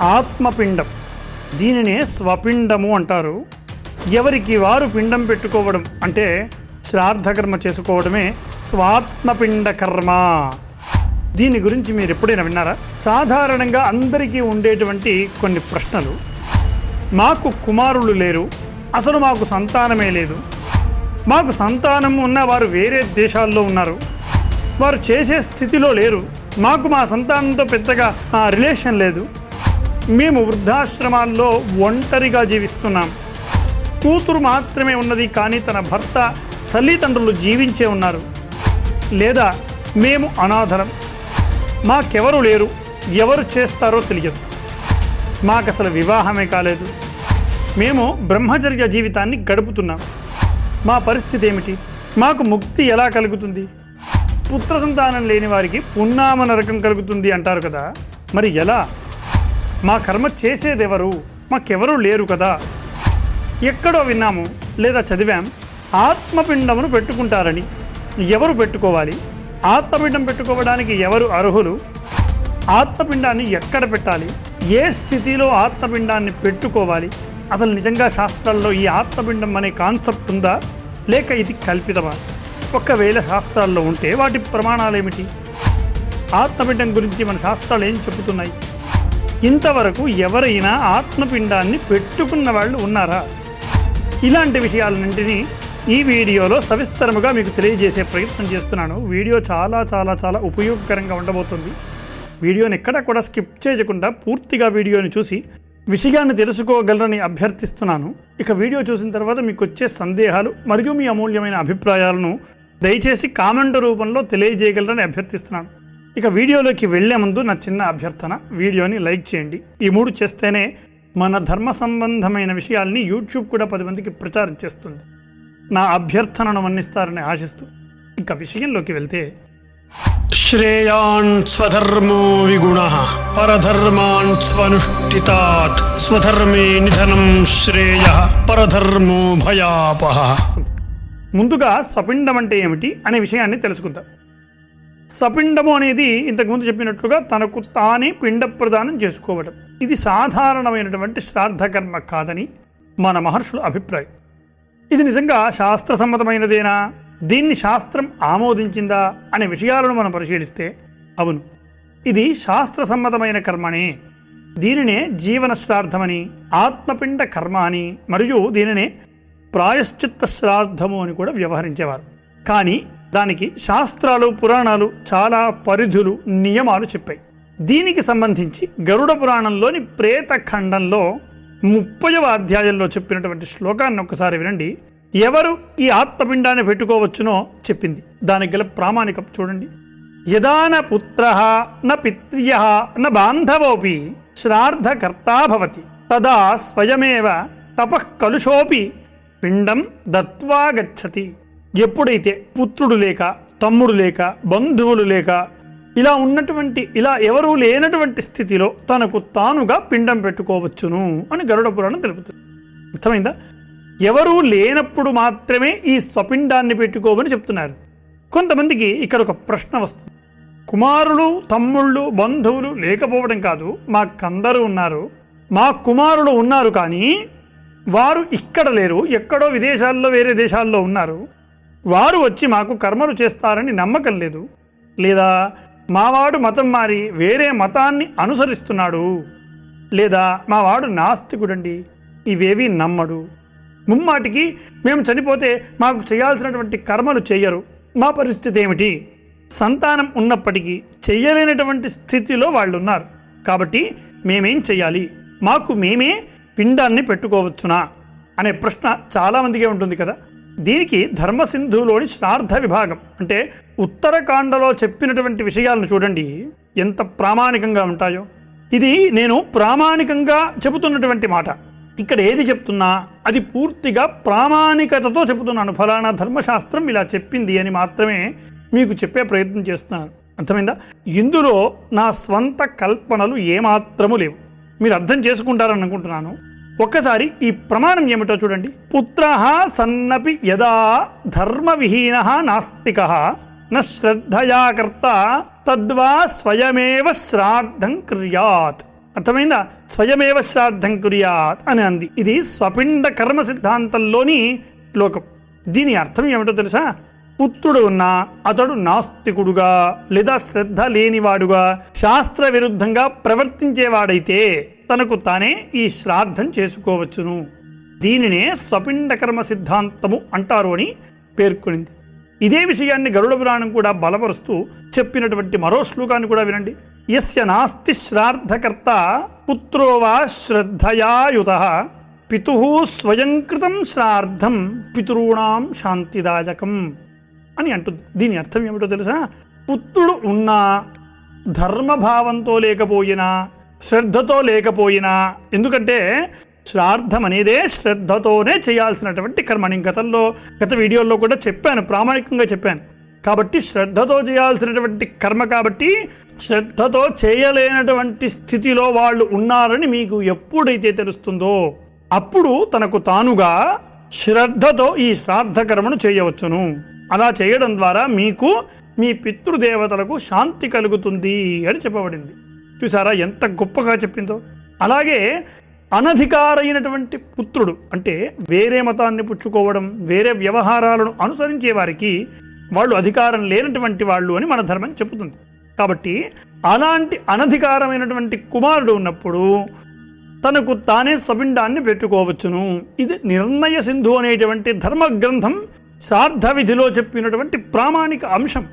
ఆత్మపిండం. దీనినే స్వపిండము అంటారు. ఎవరికి వారు పిండం పెట్టుకోవడం అంటే శ్రార్థకర్మ చేసుకోవడమే స్వాత్మపిండ కర్మ. దీని గురించి మీరు ఎప్పుడైనా విన్నారా? సాధారణంగా అందరికీ ఉండేటువంటి కొన్ని ప్రశ్నలు. మాకు కుమారులు లేరు. అసలు మాకు సంతానమే లేదు. మాకు సంతానం ఉన్న వారు వేరే దేశాల్లో ఉన్నారు. వారు చేసే స్థితిలో లేరు. మాకు మా సంతానంతో పెద్దగా ఆ, రిలేషన్ లేదు. మేము వృద్ధాశ్రమాల్లో ఒంటరిగా జీవిస్తున్నాం. కూతురు మాత్రమే ఉన్నది కానీ తన భర్త తల్లిదండ్రులు జీవించే ఉన్నారు. లేదా మేము అనాథరం మాకెవరు లేరు ఎవరు చేస్తారో తెలియదు. మాకు అసలు వివాహమే కాలేదు. మేము బ్రహ్మచర్య జీవితాన్ని గడుపుతున్నాం. మా పరిస్థితి ఏమిటి? మాకు ముక్తి ఎలా కలుగుతుంది? పుత్ర సంతానం లేని వారికి పున్నామ నరకం కలుగుతుంది అంటారు కదా. మరి ఎలా? మా కర్మ చేసేదెవరు? మాకెవరూ లేరు కదా. ఎక్కడో విన్నాము లేదా చదివాం ఆత్మపిండమును పెట్టుకుంటారని. ఎవరు పెట్టుకోవాలి? ఆత్మపిండం పెట్టుకోవడానికి ఎవరు అర్హులు? ఆత్మపిండాన్ని ఎక్కడ పెట్టాలి? ఏ స్థితిలో ఆత్మపిండాన్ని పెట్టుకోవాలి? అసలు నిజంగా శాస్త్రాల్లో ఈ ఆత్మపిండం అనే కాన్సెప్ట్ ఉందా? లేక ఇది కల్పితమా? ఒకవేళ శాస్త్రాల్లో ఉంటే వాటి ప్రమాణాలు ఏమిటి ఆత్మపిండం గురించి మన శాస్త్రాలు ఏం చెబుతున్నాయి? ఇంతవరకు ఎవరైనా ఆత్మపిండాన్ని పెట్టుకున్న వాళ్ళు ఉన్నారా? ఇలాంటి విషయాలన్నింటినీ ఈ వీడియోలో సవిస్తరముగా మీకు తెలియజేసే ప్రయత్నం చేస్తున్నాను. వీడియో చాలా చాలా చాలా ఉపయోగకరంగా ఉండబోతుంది. వీడియోని ఎక్కడ కూడా స్కిప్ చేయకుండా పూర్తిగా వీడియోని చూసి విషయాన్ని తెలుసుకోగలరని అభ్యర్థిస్తున్నాను. ఇక వీడియో చూసిన తర్వాత మీకు వచ్చే సందేహాలు మరియు మీ అమూల్యమైన అభిప్రాయాలను దయచేసి కామెంట్ రూపంలో తెలియజేయగలరని అభ్యర్థిస్తున్నాను. ఇక వీడియోలోకి వెళ్ళే ముందు నా చిన్న అభ్యర్థన వీడియోని లైక్ చేయండి. ఈ మూడు చేస్తేనే మన ధర్మ సంబంధమైన విషయాల్ని యూట్యూబ్ కూడా పది మందికి ప్రచారం చేస్తుంది. నా అభ్యర్థనను మన్నిస్తారని ఆశిస్తూ ఇక విషయంలోకి వెళ్తే శ్రేయాన్ స్వధర్మో విగుణ పరధర్మాన్ స్వనుష్ఠితాత్ స్వధర్మే నిధనం శ్రేయ పరధర్మో భయాపహ. ముందుగా స్వపిండం అంటే ఏమిటి అనే విషయాన్ని తెలుసుకుందాం. సపిండము అనేది ఇంతకుముందు చెప్పినట్లుగా తనకు తానే పిండ ప్రదానం చేసుకోవడం ఇది సాధారణమైనటువంటి శ్రాద్ధకర్మ కాదని మన మహర్షుల అభిప్రాయం. ఇది నిజంగా శాస్త్రసమ్మతమైనదేనా? దీన్ని శాస్త్రం ఆమోదించిందా? అనే విషయాలను మనం పరిశీలిస్తే అవును. ఇది శాస్త్రసమ్మతమైన కర్మనే. దీనినే జీవన శ్రాద్ధమని ఆత్మపిండ కర్మ అని మరియు దీనినే ప్రాయశ్చిత్త శ్రాద్ధము అని కూడా వ్యవహరించేవారు. కానీ దానికి శాస్త్రాలు పురాణాలు చాలా పరిధులు నియమాలు చెప్పాయి. దీనికి సంబంధించి గరుడ పురాణంలోని ప్రేత ఖండంలో ముప్పయవ అధ్యాయంలో చెప్పినటువంటి శ్లోకాన్ని ఒకసారి వినండి. ఎవరు ఈ ఆత్మపిండాన్ని పెట్టుకోవచ్చునో చెప్పింది. దానికి గల ప్రామాణికం చూడండి. యదా న పుత్ర న పిత్ర్య న బాంధవోపి శ్రాద్ధకర్తా భవతి. తదా స్వయమేవ తపః కలుషోపి పిండం దత్వా గచ్చతి ఎప్పుడైతే పుత్రుడు లేక తమ్ముడు లేక బంధువులు లేక ఇలా ఉన్నటువంటి ఇలా ఎవరూ లేనటువంటి స్థితిలో తనకు తానుగా పిండం పెట్టుకోవచ్చును అని గరుడ పురాణం తెలుపుతుంది. అర్థమైందా? ఎవరూ లేనప్పుడు మాత్రమే ఈ స్వపిండాన్ని పెట్టుకోమని చెప్తున్నారు. కొంతమందికి ఇక్కడ ఒక ప్రశ్న వస్తుంది. కుమారులు తమ్ముళ్ళు బంధువులు లేకపోవడం కాదు మాకందరూ ఉన్నారు మా కుమారులు ఉన్నారు కానీ వారు ఇక్కడ లేరు ఎక్కడో విదేశాల్లో వేరే దేశాల్లో ఉన్నారు. వారు వచ్చి మాకు కర్మలు చేస్తారని నమ్మకం లేదు. లేదా మావాడు మతం మారి వేరే మతాన్ని అనుసరిస్తున్నాడు. లేదా మావాడు నాస్తికుడండి ఇవేవి నమ్మడు. ముమ్మాటికి మేము చనిపోతే మాకు చేయాల్సినటువంటి కర్మలు చెయ్యరు మా పరిస్థితి ఏమిటి? సంతానం ఉన్నప్పటికీ చెయ్యలేనటువంటి స్థితిలో వాళ్ళు ఉన్నారు కాబట్టి మేమేం చెయ్యాలి? మాకు మేమే పిండాన్ని పెట్టుకోవచ్చునా? అనే ప్రశ్న చాలామందికే ఉంటుంది కదా. దీనికి ధర్మసింధులోని శ్రాద్ధ విభాగం. అంటే ఉత్తరకాండలో చెప్పినటువంటి విషయాలను చూడండి. ఎంత ప్రామాణికంగా ఉంటాయో. ఇది నేను ప్రామాణికంగా చెబుతున్నటువంటి మాట. ఇక్కడ ఏది చెప్తున్నా అది పూర్తిగా ప్రామాణికతతో చెబుతున్నాను. ఫలానా ధర్మశాస్త్రం ఇలా చెప్పింది అని మాత్రమే మీకు చెప్పే ప్రయత్నం చేస్తున్నాను. అర్థమైందా? ఇందులో నా స్వంత కల్పనలు ఏమాత్రము లేవు. మీరు అర్థం చేసుకుంటారని అనుకుంటున్నాను. ఒక్కసారి ఈ ప్రమాణం ఏమిటో చూడండి. పుత్ర సన్నపి యదా ధర్మవిహీన నాస్తిక న కర్త తద్వా స్వయమేవ శ్రాద్ధం క్రియాత్. అర్థమైందా? స్వయమేవ శ్రాద్ధం కుర్యాత్ అని అంది. ఇది స్వపిండ కర్మ సిద్ధాంతంలోని శ్లోకం. దీని అర్థం ఏమిటో తెలుసా? పుత్రుడు ఉన్నా అతడు నాస్తికుడుగా లేదా శ్రద్ధ లేనివాడుగా శాస్త్ర విరుద్ధంగా ప్రవర్తించేవాడైతే తనకు తానే ఈ శ్రాద్ధం చేసుకోవచ్చును. దీనినే స్వపిండకర్మ సిద్ధాంతము అంటారు అని పేర్కొనింది. ఇదే విషయాన్ని గరుడ పురాణం కూడా బలపరుస్తూ చెప్పినటువంటి మరో శ్లోకాన్ని కూడా వినండి. యస్య నాస్తి శ్రాద్ధకర్త పుత్రో వా శ్రద్ధయాయుత పితు స్వయంకృతం శ్రాద్ధం పితృణాం శాంతిదాయకం అని అంటుంది. దీని అర్థం ఏమిటో తెలుసా? పుత్రుడు ఉన్నా ధర్మభావంతో లేకపోయినా శ్రద్ధతో లేకపోయినా ఎందుకంటే శ్రార్థం అనేదే శ్రద్ధతోనే చేయాల్సినటువంటి కర్మ. నేను గతంలో గత వీడియోల్లో కూడా చెప్పాను ప్రామాణికంగా చెప్పాను. కాబట్టి శ్రద్ధతో చేయాల్సినటువంటి కర్మ కాబట్టి శ్రద్ధతో చేయలేనటువంటి స్థితిలో వాళ్ళు ఉన్నారని మీకు ఎప్పుడైతే తెలుస్తుందో అప్పుడు తనకు తానుగా శ్రద్ధతో ఈ శ్రాద్ధ కర్మను చేయవచ్చును. అలా చేయడం ద్వారా మీకు మీ పితృదేవతలకు శాంతి కలుగుతుంది అని చెప్పబడింది. చూసారా ఎంత గొప్పగా చెప్పిందో? అలాగే అనధికారైనటువంటి పుత్రుడు అంటే వేరే మతాన్ని పుచ్చుకోవడం వేరే వ్యవహారాలను అనుసరించే వారికి వాళ్ళు అధికారం లేనటువంటి వాళ్ళు అని మన ధర్మం చెబుతుంది. కాబట్టి అలాంటి అనధికారమైనటువంటి కుమారుడు ఉన్నప్పుడు తనకు తానే సబిండాన్ని పెట్టుకోవచ్చును. ఇది నిర్ణయ సింధు అనేటువంటి ధర్మ గ్రంథం శ్రాద్ధ విధిలో చెప్పినటువంటి ప్రామాణిక అంశం.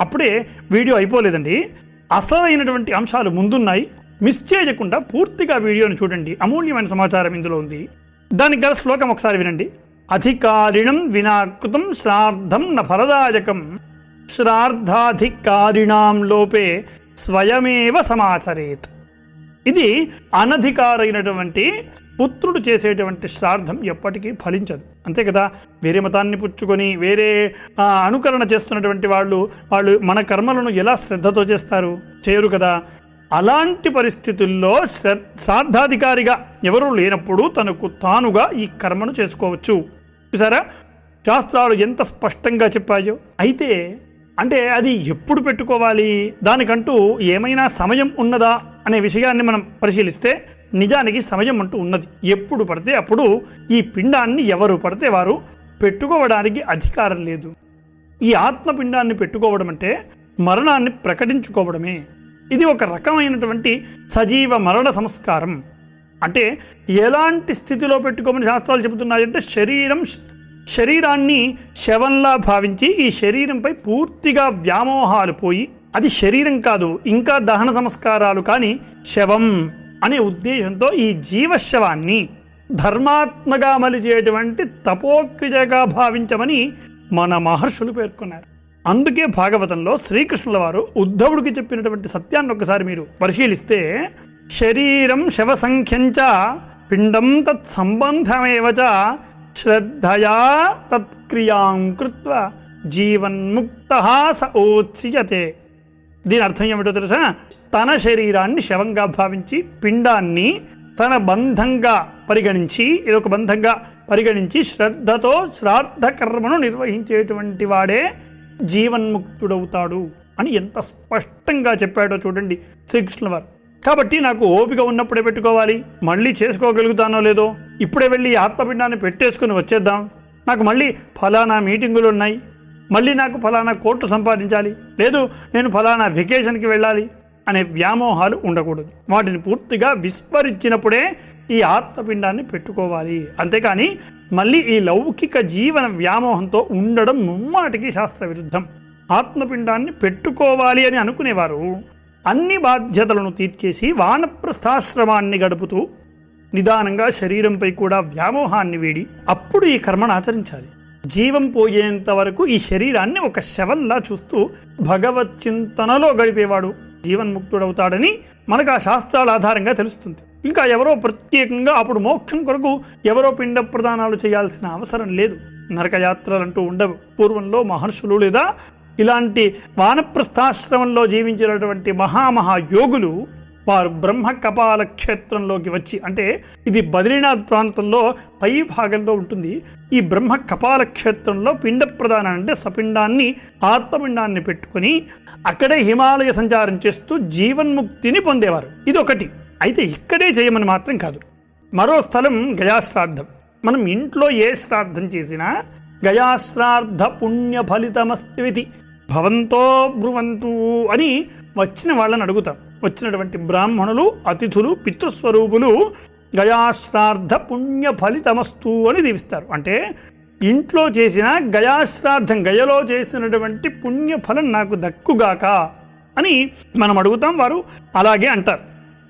అప్పుడే వీడియో అయిపోలేదండి. అసలైనటువంటి అంశాలు ముందున్నాయి. మిస్ చేయకుండా పూర్తిగా వీడియోను చూడండి. అమూల్యమైన సమాచారం ఇందులో ఉంది. దానికి గల శ్లోకం ఒకసారి వినండి. అధికారిణం వినాకృతం శ్రార్థం న ఫలదాయకం. శ్రార్థాధికారిణాం లోపే స్వయమేవ సమాచరేత్. ఇది అనధికారైనటువంటి పుత్రుడు చేసేటువంటి శ్రార్థం ఎప్పటికీ ఫలించదు. అంతే కదా? వేరే మతాన్ని పుచ్చుకొని వేరే అనుకరణ చేస్తున్నటువంటి వాళ్ళు వాళ్ళు మన కర్మలను ఎలా శ్రద్ధతో చేస్తారు? చేయరు కదా? అలాంటి పరిస్థితుల్లో శ్ర ఎవరు ఎవరూ లేనప్పుడు తనకు తానుగా ఈ కర్మను చేసుకోవచ్చు. చూసారా? శాస్త్రాలు ఎంత స్పష్టంగా చెప్పాయో. అయితే అంటే అది ఎప్పుడు పెట్టుకోవాలి? దానికంటూ ఏమైనా సమయం ఉన్నదా? అనే విషయాన్ని మనం పరిశీలిస్తే నిజానికి సమయం అంటూ ఉన్నది. ఎప్పుడు పడితే అప్పుడు ఈ పిండాన్ని ఎవరు పడితే వారు పెట్టుకోవడానికి అధికారం లేదు. ఈ ఆత్మపిండాన్ని పెట్టుకోవడం అంటే మరణాన్ని ప్రకటించుకోవడమే. ఇది ఒక రకమైనటువంటి సజీవ మరణ సంస్కారం. అంటే ఎలాంటి స్థితిలో పెట్టుకోమని శాస్త్రాలు చెబుతున్నాయంటే శరీరం శరీరాన్ని శవంలా భావించి ఈ శరీరంపై పూర్తిగా వ్యామోహాలు పోయి అది శరీరం కాదు ఇంకా దహన సంస్కారాలు కానీ శవం. అనే ఉద్దేశంతో ఈ జీవశవాన్ని ధర్మాత్మగా మలిచేటువంటి తపోక్రియగా భావించమని మన మహర్షులు పేర్కొన్నారు. అందుకే భాగవతంలో శ్రీకృష్ణుల వారు ఉద్ధవుడికి చెప్పినటువంటి సత్యాన్ని ఒకసారి మీరు పరిశీలిస్తే శరీరం శవ సంఖ్యంచ పిండం తత్ సంబంధమేవ శ్రద్ధయా తత్క్రియాం కృత్వ జీవన్ముక్త స ఓచ్యతే దీని అర్థం ఏమిటో తెలుసా? తన శరీరాన్ని శవంగా భావించి పిండాన్ని తన బంధంగా పరిగణించి ఇదొక బంధంగా పరిగణించి శ్రద్ధతో శ్రాద్ధ కర్మను నిర్వహించేటువంటి వాడే జీవన్ముక్తుడవుతాడు అని ఎంత స్పష్టంగా చెప్పాడో చూడండి శ్రీకృష్ణ వారు కాబట్టి నాకు ఓపిక ఉన్నప్పుడే పెట్టుకోవాలి. మళ్ళీ చేసుకోగలుగుతానో లేదో ఇప్పుడే వెళ్ళి ఆత్మపిండాన్ని పెట్టేసుకుని వచ్చేద్దాం. నాకు మళ్ళీ ఫలానా మీటింగులు ఉన్నాయి. మళ్ళీ నాకు ఫలానా కోట్లు సంపాదించాలి. లేదు నేను ఫలానా వెకేషన్కి వెళ్ళాలి. అనే వ్యామోహాలు ఉండకూడదు. వాటిని పూర్తిగా విస్మరించినప్పుడే ఈ ఆత్మపిండాన్ని పెట్టుకోవాలి. అంతేకాని మళ్ళీ ఈ లౌకిక జీవన వ్యామోహంతో ఉండడం ముమ్మాటికి శాస్త్ర విరుద్ధం ఆత్మపిండాన్ని పెట్టుకోవాలి అని అనుకునేవారు. అన్ని బాధ్యతలను తీర్చేసి వానప్రస్థాశ్రమాన్ని గడుపుతూ నిదానంగా శరీరంపై కూడా వ్యామోహాన్ని వీడి అప్పుడు ఈ కర్మను ఆచరించాలి. జీవం పోయేంత వరకు ఈ శరీరాన్ని ఒక శవంలా చూస్తూ భగవత్ చింతనలో గడిపేవాడు. జీవన్ముక్తుడవుతాడని మనకు ఆ శాస్త్రాల ఆధారంగా తెలుస్తుంది. ఇంకా ఎవరో ప్రత్యేకంగా అప్పుడు మోక్షం కొరకు ఎవరో పిండ ప్రదానాలు చేయాల్సిన అవసరం లేదు. నరకయాత్రలంటూ ఉండవు. పూర్వంలో మహర్షులు లేదా ఇలాంటి వానప్రస్థాశ్రమంలో జీవించినటువంటి మహామహా యోగులు వారు బ్రహ్మ కపాల క్షేత్రంలోకి వచ్చి అంటే ఇది బద్రీనాథ్ ప్రాంతంలో పై భాగంలో ఉంటుంది. ఈ బ్రహ్మ కపాల క్షేత్రంలో పిండ ప్రధాన అంటే సపిండాన్ని ఆత్మపిండాన్ని పెట్టుకొని అక్కడే హిమాలయ సంచారం చేస్తూ జీవన్ముక్తిని పొందేవారు. ఇది ఒకటి అయితే ఇక్కడే చేయమని మాత్రం కాదు. మరో స్థలం గయాశ్రాద్ధం. మనం ఇంట్లో ఏ శ్రాద్ధం చేసినా గయాశ్రాద్ధ పుణ్య ఫలితమస్తివితి భవంతో బ్రువంతు అని వచ్చిన వాళ్ళని అడుగుతాం. వచ్చినటువంటి బ్రాహ్మణులు అతిథులు పితృస్వరూపులు గయాశ్రార్ధ పుణ్య ఫలితమస్తు అని దీవిస్తారు. అంటే ఇంట్లో చేసిన గయాశ్రార్థం గయలో చేసినటువంటి పుణ్యఫలం నాకు దక్కుగాక అని మనం అడుగుతాం వారు అలాగే అంటారు.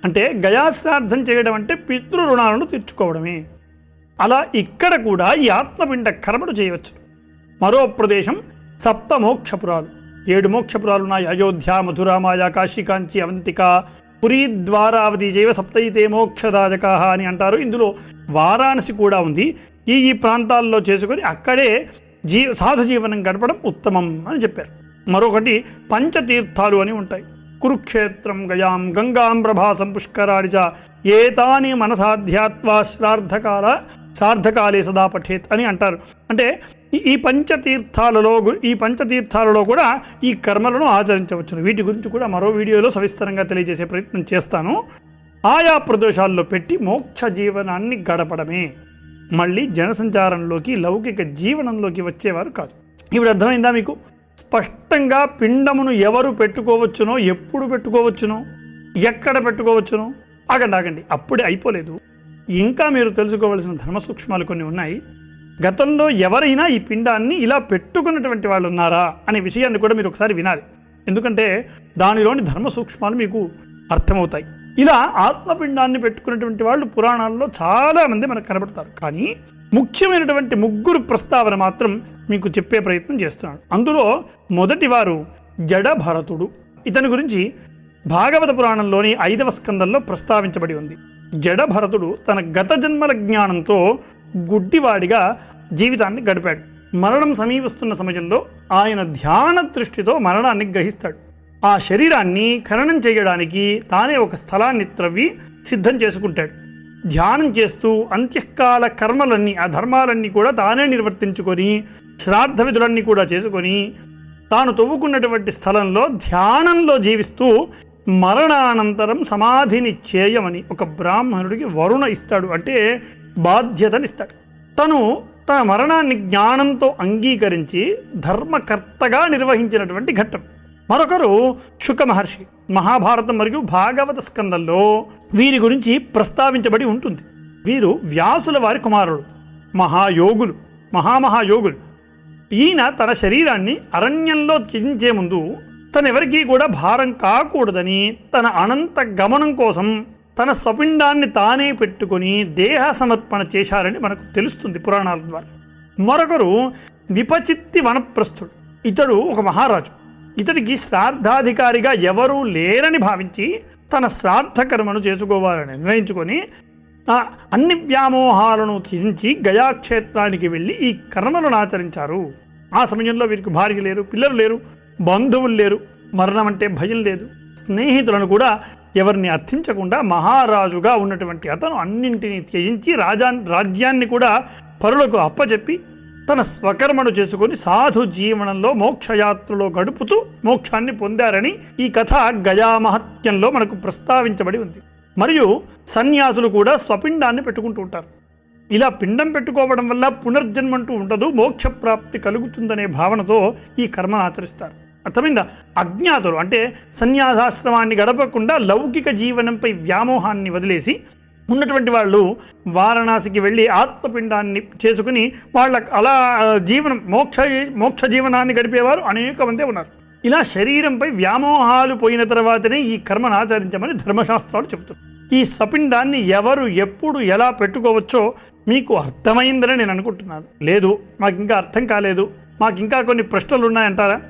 అంటే గయాశ్రార్థం చేయడం అంటే పితృ రుణాలను తీర్చుకోవడమే. అలా ఇక్కడ కూడా ఈ ఆత్మపిండ కర్మలు చేయవచ్చు. మరో ప్రదేశం సప్తమోక్షపురాలు. ఏడు మోక్షపురాలున్నాయి. అయోధ్య మధుర మాయా కాశీ కాంచి అవంతిక పురీ ద్వారావతి జైవ సప్తయితే మోక్షదాయక అని అంటారు. ఇందులో వారాణసి కూడా ఉంది. ఈ ఈ ప్రాంతాల్లో చేసుకొని అక్కడే జీ సాధు జీవనం గడపడం ఉత్తమం అని చెప్పారు. మరొకటి పంచతీర్థాలు అని ఉంటాయి. కురుక్షేత్రం గయాం గంగాం ప్రభాసం పుష్కరాడిచ చ ఏతాని మనసాధ్యాత్వా శ్రార్థకాల శ్రార్థకాలే సదా పఠేత్ అని అంటారు. అంటే ఈ- పంచతీర్థాలలో గు- ఈ పంచతీర్థాలలో కూడా ఈ కర్మలను ఆచరించవచ్చును. వీటి గురించి కూడా మరో వీడియోలో సవిస్తరంగా తెలియజేసే ప్రయత్నం చేస్తాను. ఆయా ప్రదేశాల్లో పెట్టి మోక్ష జీవనాన్ని గడపడమే. మళ్ళీ జనసంచారంలోకి లౌకిక జీవనంలోకి వచ్చేవారు కాదు. ఇప్పుడు అర్థమైందా మీకు? స్పష్టంగా పిండమును ఎవరు పెట్టుకోవచ్చునో ఎప్పుడు పెట్టుకోవచ్చునో ఎక్కడ పెట్టుకోవచ్చునో ఆగండి ఆగండి అప్పుడే అయిపోలేదు. ఇంకా మీరు తెలుసుకోవలసిన ధర్మ సూక్ష్మాలు కొన్ని ఉన్నాయి. గతంలో ఎవరైనా ఈ పిండాన్ని ఇలా పెట్టుకున్నటువంటి వాళ్ళు ఉన్నారా అనే విషయాన్ని కూడా మీరు ఒకసారి వినాలి. ఎందుకంటే దానిలోని ధర్మ సూక్ష్మాలు మీకు అర్థమవుతాయి. ఇలా ఆత్మపిండాన్ని పెట్టుకున్నటువంటి వాళ్ళు పురాణాల్లో చాలా మంది మనకు కనబడతారు. కానీ ముఖ్యమైనటువంటి ముగ్గురు ప్రస్తావన మాత్రం మీకు చెప్పే ప్రయత్నం చేస్తున్నాను. అందులో మొదటి వారు జడభరతుడు. ఇతని గురించి భాగవత పురాణంలోని ఐదవ స్కందంలో ప్రస్తావించబడి ఉంది. జడభరతుడు తన గత జన్మల జ్ఞానంతో గుడ్డివాడిగా జీవితాన్ని గడిపాడు. మరణం సమీపిస్తున్న సమయంలో ఆయన ధ్యాన దృష్టితో మరణాన్ని గ్రహిస్తాడు. ఆ శరీరాన్ని ఖననం చేయడానికి తానే ఒక స్థలాన్ని త్రవ్వి సిద్ధం చేసుకుంటాడు. ధ్యానం చేస్తూ అంత్యకాల కర్మలన్నీ ఆ ధర్మాలన్నీ కూడా తానే నిర్వర్తించుకొని శ్రాద్ధ విధులన్నీ కూడా చేసుకొని తాను తవ్వుకున్నటువంటి స్థలంలో ధ్యానంలో జీవిస్తూ మరణానంతరం సమాధిని చేయమని ఒక బ్రాహ్మణుడికి వరుణ ఇస్తాడు. అంటే బాధ్యతనిస్తాడు తను తన మరణాన్ని జ్ఞానంతో అంగీకరించి ధర్మకర్తగా నిర్వహించినటువంటి ఘట్టం. మరొకరు శుక మహర్షి మహాభారతం మరియు భాగవత స్కందంలో వీరి గురించి ప్రస్తావించబడి ఉంటుంది. వీరు వ్యాసుల వారి కుమారుడు మహాయోగులు మహామహాయోగులు. ఈయన తన శరీరాన్ని అరణ్యంలో చించే ముందు తనెవరికీ కూడా భారం కాకూడదని తన అనంత గమనం కోసం తన స్వపిండాన్ని తానే పెట్టుకొని దేహ సమర్పణ చేశారని మనకు తెలుస్తుంది పురాణాల ద్వారా. మరొకరు విపచిత్తి వనప్రస్థుడు. ఇతడు ఒక మహారాజు. ఇతడికి శ్రాద్ధాధికారిగా ఎవరూ లేరని భావించి తన శ్రాద్ధ కర్మను చేసుకోవాలని నిర్ణయించుకొని ఆ అన్ని వ్యామోహాలను త్యజించి గయాక్షేత్రానికి వెళ్ళి ఈ కర్మలను ఆచరించారు. ఆ సమయంలో వీరికి భార్య లేరు పిల్లలు లేరు. బంధువులు లేరు మరణం అంటే భయం లేదు. స్నేహితులను కూడా ఎవరిని అర్థించకుండా మహారాజుగా ఉన్నటువంటి అతను అన్నింటినీ త్యజించి రాజా రాజ్యాన్ని కూడా పరులకు అప్పచెప్పి తన స్వకర్మను చేసుకొని సాధు జీవనంలో మోక్షయాత్రలో గడుపుతూ మోక్షాన్ని పొందారని ఈ కథ గయామహత్యంలో మనకు ప్రస్తావించబడి ఉంది. మరియు సన్యాసులు కూడా స్వపిండాన్ని పెట్టుకుంటూ ఉంటారు. ఇలా పిండం పెట్టుకోవడం వల్ల పునర్జన్మంటూ ఉండదు మోక్ష ప్రాప్తి కలుగుతుందనే భావనతో ఈ కర్మను ఆచరిస్తారు. అర్థమైందా? అజ్ఞాతులు అంటే సన్యాసాశ్రమాన్ని గడపకుండా లౌకిక జీవనంపై వ్యామోహాన్ని వదిలేసి ఉన్నటువంటి వాళ్ళు వారణాసికి వెళ్ళి ఆత్మపిండాన్ని చేసుకుని వాళ్ళ అలా జీవనం మోక్ష మోక్ష జీవనాన్ని గడిపేవారు అనేక మంది ఉన్నారు. ఇలా శరీరంపై వ్యామోహాలు పోయిన తర్వాతనే ఈ కర్మను ఆచరించమని ధర్మశాస్త్రాలు చెబుతారు ఈ స్వపిండాన్ని ఎవరు ఎప్పుడు ఎలా పెట్టుకోవచ్చో మీకు అర్థమైందని నేను అనుకుంటున్నాను. లేదు మాకు ఇంకా అర్థం కాలేదు. మాకు ఇంకా కొన్ని ప్రశ్నలు ఉన్నాయంటారా?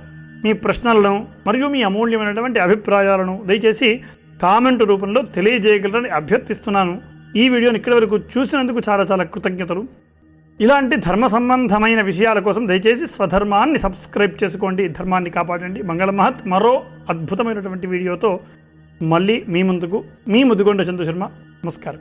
మీ ప్రశ్నలను మరియు మీ అమూల్యమైనటువంటి అభిప్రాయాలను దయచేసి కామెంట్ రూపంలో తెలియజేయగలరని అభ్యర్థిస్తున్నాను. ఈ వీడియోని ఇక్కడి వరకు చూసినందుకు చాలా చాలా కృతజ్ఞతలు. ఇలాంటి ధర్మ సంబంధమైన విషయాల కోసం దయచేసి స్వధర్మాన్ని సబ్స్క్రైబ్ చేసుకోండి ధర్మాన్ని కాపాడండి. మంగళ మహత్ మరో అద్భుతమైనటువంటి వీడియోతో మళ్ళీ మీ ముందుకు మీ ముద్దుగొండ చంద్రశర్మ. నమస్కారం.